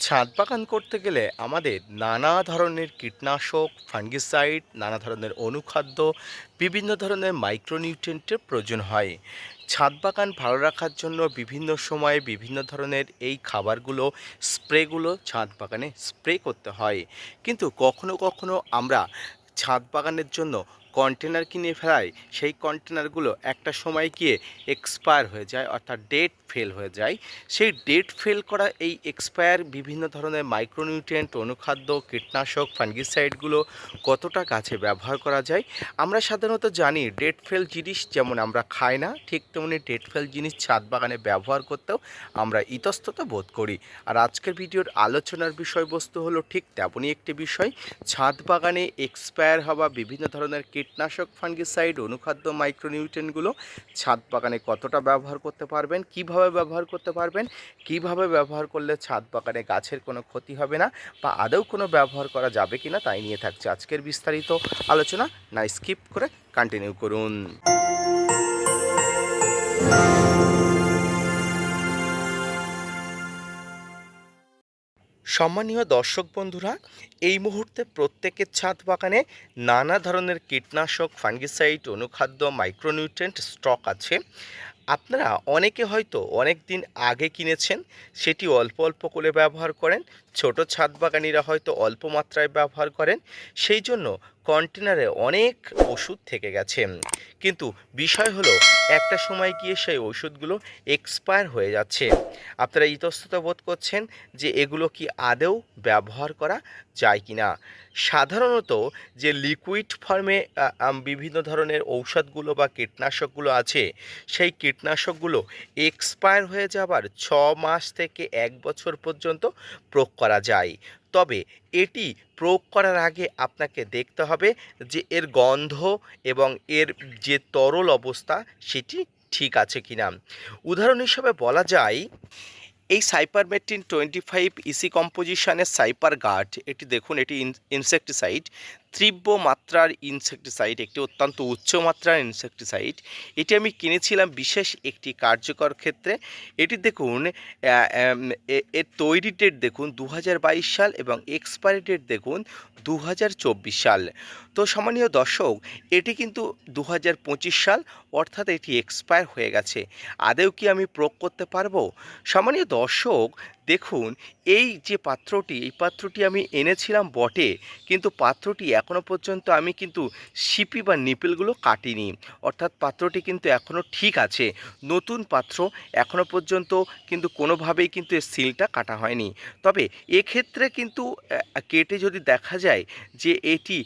ছাদ বাগান করতে গেলে আমাদের নানা ধরনের কীটনাশক, ফাঙ্গিসাইড, নানা ধরনের অনুখাদ্য, বিভিন্ন ধরনের মাইক্রোনিউট্রিয়েন্টের প্রয়োজন হয়। ছাদ বাগান ভালো রাখার জন্য বিভিন্ন সময়ে বিভিন্ন ধরনের এই খাবারগুলো, স্প্রেগুলো ছাদ বাগানে স্প্রে করতে হয়। কিন্তু কখনো কখনো আমরা ছাদ বাগানের জন্য কন্টেনার কিনে ফেলাই সেই কন্টেনারগুলো একটা সময় গিয়ে এক্সপায়ার হয়ে যায়, অর্থাৎ ডেট ফেল হয়ে যায়। সেই ডেট ফেল করা এই এক্সপায়ার বিভিন্ন ধরনের মাইক্রোনিউট্রিয়েন্ট অনুখাদ্য, কীটনাশক ফাঙ্গিসাইডগুলো কতটা গাছে ব্যবহার করা যায়? আমরা সাধারণত জানি ডেট ফেল জিনিস যেমন আমরা খাই না, ঠিক তেমনি ডেট ফেল জিনিস ছাদ বাগানে ব্যবহার করতেও আমরা ইতস্তত বোধ করি। আর আজকের ভিডিওর আলোচনার বিষয়বস্তু হলো ঠিক তেমনই একটি বিষয়, ছাদ বাগানে এক্সপায়ার হওয়া বিভিন্ন ধরনের কীটনাশক ফাঙ্গিসাইড, অনুখাদ্য মাইক্রোনিউট্রেনগুলো ছাদ বাগানে কতটা ব্যবহার করতে পারবেন, কীভাবে ব্যবহার করতে পারবেন, কীভাবে ব্যবহার করলে ছাদ বাগানে গাছের কোনো ক্ষতি হবে না বা আদৌ কোনো ব্যবহার করা যাবে কি না তাই নিয়ে থাকছে আজকের বিস্তারিত আলোচনা। না, স্কিপ করে কন্টিনিউ করুন। সম্মানীয় দর্শক বন্ধুরা, এই মুহূর্তে প্রত্যেকের ছাদ বাগানে নানা ধরনের কীটনাশক, ফাঙ্গিসাইড, অনুখাদ্য মাইক্রোনিউট্রেন্ট স্টক আছে। আপনারা অনেকে হয়তো অনেক দিন আগে কিনেছেন সেটি অল্প অল্প করে ব্যবহার করেন। ছোট ছাদ বাগানিরা হয়তো অল্প মাত্রায় ব্যবহার করেন। সেই জন্য কন্টেনারে অনেক ওষুধ থেকে গেছে। কিন্তু বিষয় হলো, একটা সময় গিয়ে সেই ওষুধগুলো এক্সপায়ার হয়ে যাচ্ছে। আপনারা ইতস্তত বোধ করছেন যে এগুলো কি আদৌ ব্যবহার করা যায় কি না সাধারণত যে লিকুইড ফর্মে বিভিন্ন ধরনের ঔষধগুলো বা কীটনাশকগুলো আছে, সেই কীটনাশকগুলো এক্সপায়ার হয়ে যাবার ছ মাস থেকে এক বছর পর্যন্ত প্রয়োগ করা যায়। তবে এটি প্রয়োগ করার আগে আপনাকে দেখতে হবে যে এর গন্ধ এবং এর যে তরল অবস্থা সেটি ঠিক আছে কিনা। উদাহরণ হিসাবে বলা যায় এই সাইপারমেট্রিন টোয়েন্টি ফাইভ ইসি কম্পোজিশনের সাইপার গার্ড এটি দেখুন এটি ইনসেকটিসাইড তীব্র মাত্রার ইনসেকটিসাইড একটি অত্যন্ত উচ্চ মাত্রার ইনসেকটিসাইড এটি আমি কিনেছিলাম বিশেষ একটি কার্যকর ক্ষেত্রে। এটি দেখুন এর তৈরি ডেট দেখুন দু হাজার বাইশ সাল এবং এক্সপায়ারি ডেট দেখুন দু হাজার চব্বিশ সাল। তো সম্মানীয় দর্শক, এটি কিন্তু দু হাজার পঁচিশ সাল, অর্থাৎ এটি এক্সপায়ার হয়ে গেছে। আদেও কি আমি প্রয়োগ করতে পারব? সম্মানীয় দর্শক দেখুন, এই যে পাত্রটি, এই পাত্রটি আমি এনেছিলাম বটে, কিন্তু পাত্রটি এখনও পর্যন্ত আমি কিন্তু সিপি বা নিপেলগুলো কাটিনি। অর্থাৎ পাত্রটি কিন্তু এখনও ঠিক আছে। নতুন পাত্র এখনও পর্যন্ত কিন্তু কোনোভাবেই কিন্তু এর সিলটা কাটা হয়নি। তবে এক্ষেত্রে কিন্তু কেটে যদি দেখা যায় যে এটি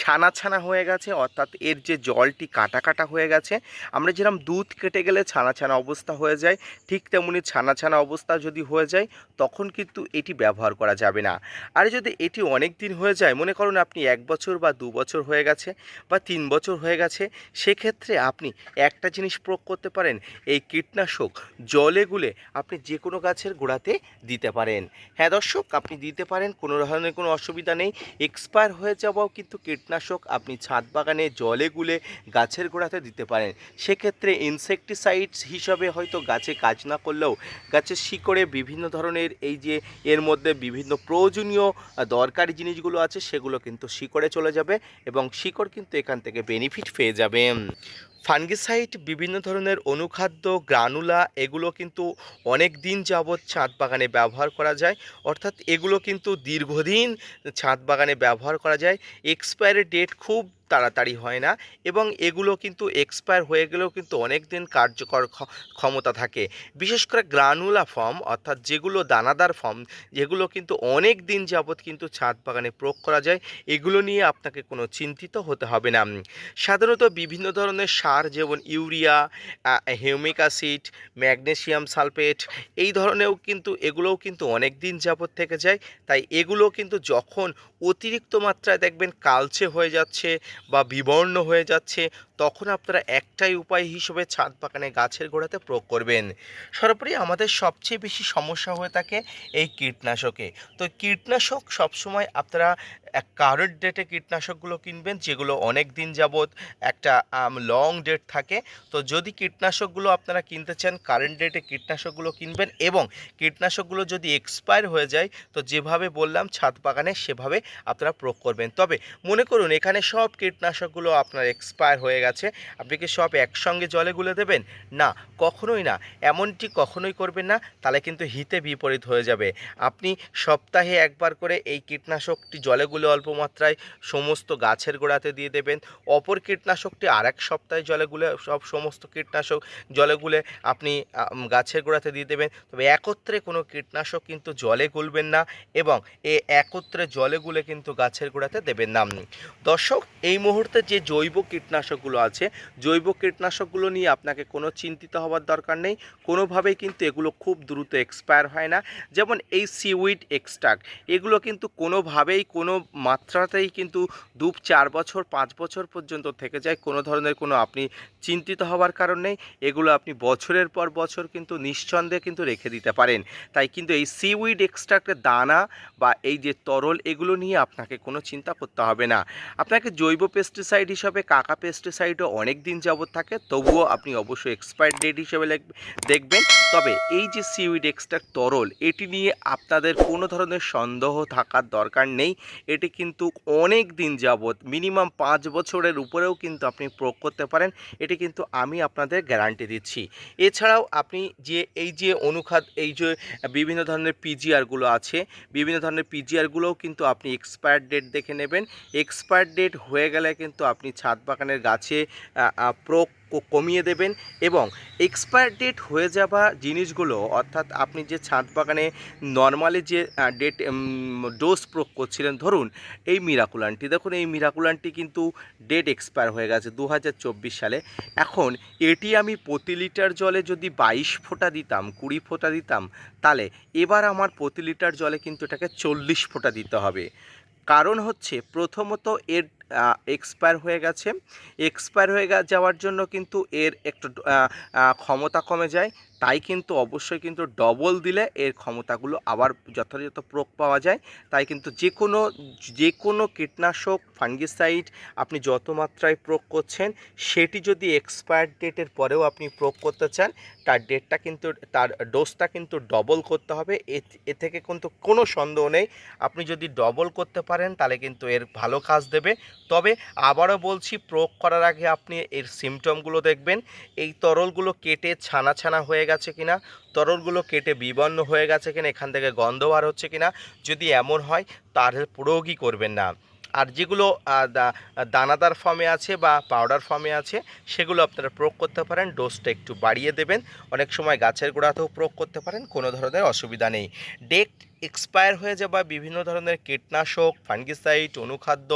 ছানা ছানা হয়ে গেছে, অর্থাৎ এর যে জলটি কাটা কাটা হয়ে গেছে, আমরা যেরকম দুধ কেটে গেলে ছানা ছানা অবস্থা হয়ে যায়, ঠিক তেমনি ছানা ছানা অবস্থা যদি হয়ে যায়, তখন কিন্তু এটি ব্যবহার করা যাবে না। আর যদি এটি অনেক দিন হয়ে যায়, মনে করুন আপনি এক বছর বা দু বছর হয়ে গেছে বা তিন বছর হয়ে গেছে, সেক্ষেত্রে আপনি একটা জিনিস প্রয়োগ করতে পারেন, এই কীটনাশক। জলে গুলে আপনি যে কোনো গাছের গোড়াতে দিতে পারেন। হ্যাঁ দর্শক, আপনি দিতে পারেন, কোনো ধরনের কোনো অসুবিধা নেই। এক্সপায়ার হয়ে যাওয়াও কিন্তু কীটনাশক। আপনি ছাদ বাগানে জলে গুলে গাছের গোড়াতে দিতে পারেন। সেক্ষেত্রে ইনসেকটিসাইডস হিসাবে হয়তো গাছে কাজ না করলেও গাছের শিকড়ে বিভিন্ন ধরনের এই যে এর মধ্যে বিভিন্ন প্রয়োজনীয় দরকারি জিনিসগুলো আছে, সেগুলো কিন্তু শিকড়ে চলে যাবে এবং শিকড় কিন্তু এখান থেকে বেনিফিট পেয়ে যাবে। ফাঙ্গিসাইড, বিভিন্ন ধরনের অনুখাদ্য, গ্রানুলা, এগুলো কিন্তু অনেক দিন যাবৎ ছাদ বাগানে ব্যবহার করা যায়। অর্থাৎ এগুলো কিন্তু দীর্ঘদিন ছাদ বাগানে ব্যবহার করা যায়। এক্সপায়ারি ডেট খুব তাড়াতাড়ি হয় না এবং এগুলো কিন্তু এক্সপায়ার হয়ে গেলেও কিন্তু অনেক দিন কার্যকর ক্ষ- ক্ষমতা থাকে। বিশেষ করে গ্রানুলা ফর্ম অর্থাৎ যেগুলো দানাদার ফর্ম যেগুলো কিন্তু অনেক দিন যাবৎ কিন্তু ছাদ বাগানে প্রয়োগ করা যায়, এগুলো নিয়ে আপনাকে কোনো চিন্তিত হতে হবে না। সাধারণত বিভিন্ন ধরনের সার যেমন urea humic acid, magnesium sulphate, এই ধরনেরও কিন্তু এগুলোও কিন্তু অনেক দিন যাবৎ থেকে যায়। তাই এগুলো কিন্তু যখন অতিরিক্ত মাত্রায় দেখবেন কালচে হয়ে যাচ্ছে বা বিবর্ণ হয়ে যাচ্ছে তখন আপনারা একটাই উপায় হিসেবে ছাদ বাগানে গাছের গোড়াতে প্রয়োগ করবেন। সর্বোপরি আমাদের সবচেয়ে বেশি সমস্যা হয়ে থাকে এই কীটনাশকে। তো কীটনাশক সবসময় আপনারা এক কারেন্ট ডেটে কীটনাশকগুলো কিনবেন, যেগুলো অনেক দিন যাবৎ একটা লং ডেট থাকে। তো যদি কীটনাশকগুলো আপনারা কিনতে চান কারেন্ট ডেটে কীটনাশকগুলো কিনবেন এবং কীটনাশকগুলো যদি এক্সপায়ার হয়ে যায়, তো যেভাবে বললাম, ছাদ বাগানে সেভাবে আপনারা প্রয়োগ করবেন। তবে মনে করুন, এখানে সব কীটনাশকগুলো আপনার এক্সপায়ার হয়ে গেছে। আপনি কি সব একসঙ্গে জলে গুলে দেবেন? না, কখনোই না। এমনটি কখনোই করবেন না, তাহলে কিন্তু হিতে বিপরীত হয়ে যাবে। আপনি সপ্তাহে একবার করে এই কীটনাশকটি জলে গুলে অল্প মাত্রায় সমস্ত গাছের গোড়াতে দিয়ে দেবেন। অপর কীটনাশকটি আর এক সপ্তাহে জলে গুলে, সব সমস্ত কীটনাশক জলে গুলে আপনি গাছের গোড়াতে দিয়ে দেবেন। তবে একত্রে কোনো কীটনাশক কিন্তু জলে গুলবেন না এবং এ একত্রে জলে গুলে কিন্তু গাছের গোড়াতে দেবেন না দর্শক, এই মুহূর্তে যে জৈব কীটনাশকগুলো আছে। জৈব কীটনাশকগুলো নিয়ে আপনাকে কোনো চিন্তিত হওয়ার দরকার নেই। কোনোভাবেই কিন্তু এগুলো খুব দ্রুত এক্সপায়ার হয় না। যেমন এই সিউইড এক্সট্রাক্ট এগুলো কিন্তু কোনোভাবেই, কোনো মাত্রাতেই কিন্তু দু চার বছর, পাঁচ বছর পর্যন্ত থেকে যায়। কোনো ধরনের কোনো আপনি চিন্তিত হওয়ার কারণ নেই। এগুলো আপনি বছরের পর বছর কিন্তু নিঃসন্দেহে কিন্তু রেখে দিতে পারেন। তাই কিন্তু এই সিউইড এক্সট্রাক্টের দানা বা এই যে তরল এগুলো নিয়ে আপনাকে কোনো চিন্তা করতে হবে না। আপনাকে জৈব পেস্টিসাইড হিসাবে কাকা পেস্টিসাইডও অনেক দিন যাবত থাকে, তবুও আপনি অবশ্যই এক্সপায়ার ডেট হিসেবে দেখবেন। তবে এই যে সিউইড এক্সট্রাক্ট তরল, এটি নিয়ে আপনাদের কোনো ধরনের সন্দেহ থাকার দরকার নেই। এটি কিন্তু অনেক দিন যাবত মিনিমাম পাঁচ বছরের উপরেও কিন্তু আপনি প্রয়োগ করতে পারেন। এটি কিন্তু আমি আপনাদের গ্যারান্টি দিচ্ছি। এছাড়াও আপনি যে, এই যে অনুখাদ এই যে বিভিন্ন ধরনের পিজিআরগুলো আছে, বিভিন্ন ধরনের পিজিআরগুলোও কিন্তু আপনি এক্সপায়ার ডেট দেখে নেবেন। এক্সপায়ার ডেট হয়ে গেলে কিন্তু আপনি ছাদ বাগানের গাছে আ, আ, কমিয়ে দেবেন এবং এক্সপায়ার ডেট হয়ে যাওয়া জিনিসগুলো অর্থাৎ আপনি যে ছাদ বাগানে নর্মালি যে ডেট ডোজ প্রয়োগ করছিলেন ধরুন এই মিরাকুলানটি দেখুন এই মিরাকুলানটি কিন্তু ডেট এক্সপায়ার হয়ে গেছে দু হাজার চব্বিশ সালে। এখন এটি আমি প্রতি লিটার জলে যদি বাইশ ফোঁটা দিতাম কুড়ি ফোঁটা দিতাম তাহলে এবার আমার প্রতি লিটার জলে কিন্তু এটাকে চল্লিশ ফোঁটা দিতে হবে। কারণ হচ্ছে প্রথমত এর এক্সপায়ার হয়ে গেছে। এক্সপায়ার হয়ে যাওয়ার জন্য কিন্তু এর একটু ক্ষমতা কমে যায়। তাই কিন্তু অবশ্যই কিন্তু ডবল দিলে এর ক্ষমতাগুলো আবার যথাযথ প্রয়োগ পাওয়া যায়। তাই কিন্তু যে কোনো যে কোনো কীটনাশক ফাঙ্গিসাইড আপনি যত মাত্রায় প্রয়োগ করছেন, সেটি যদি এক্সপায়ার ডেটের পরেও আপনি প্রয়োগ করতে চান, তার ডেটটা কিন্তু, তার ডোজটা কিন্তু ডবল করতে হবে। এ থেকে কিন্তু কোনো সন্দেহ নেই। আপনি যদি ডবল করতে পারেন, তাহলে কিন্তু এর ভালো কাজ দেবে। তবে আবারও বলছি, প্রয়োগ করার আগে আপনি এর সিমটমগুলো দেখবেন। এই তরলগুলো কেটে ছানা ছানা হয়ে গেছে কিনা, তরলগুলো কেটে বিবন্ন হয়ে গেছে কিনা, এখান থেকে গন্ধ বার হচ্ছে কিনা, যদি এমন হয় তার প্রয়োগই করবেন না। আর যেগুলো দানাদার ফর্মে আছে বা পাউডার ফর্মে আছে, সেগুলো আপনারা প্রয়োগ করতে পারেন ডোজটা একটু বাড়িয়ে দেবেন। অনেক সময় গাছের গোড়াতেও প্রয়োগ করতে পারেন, কোনো ধরনের অসুবিধা নেই। ডেট এক্সপায়ার হয়ে যাওয়া বিভিন্ন ধরনের কীটনাশক ফাঙ্গিসাইড অনুখাদ্য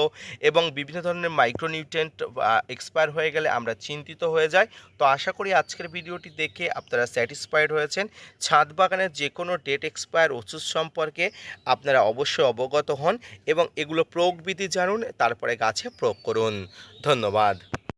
এবং বিভিন্ন ধরনের মাইক্রোনিউট্রেন্ট এক্সপায়ার হয়ে গেলে আমরা চিন্তিত হয়ে যাই। তো আশা করি আজকের ভিডিওটি দেখে আপনারা স্যাটিসফাইড হয়েছেন। ছাদ বাগানের যে কোনো ডেট এক্সপায়ার ওষুধ সম্পর্কে আপনারা অবশ্যই অবগত হন এবং এগুলো প্রয়োগবিধি জানুন, তারপরে গাছে প্রয়োগ করুন। ধন্যবাদ।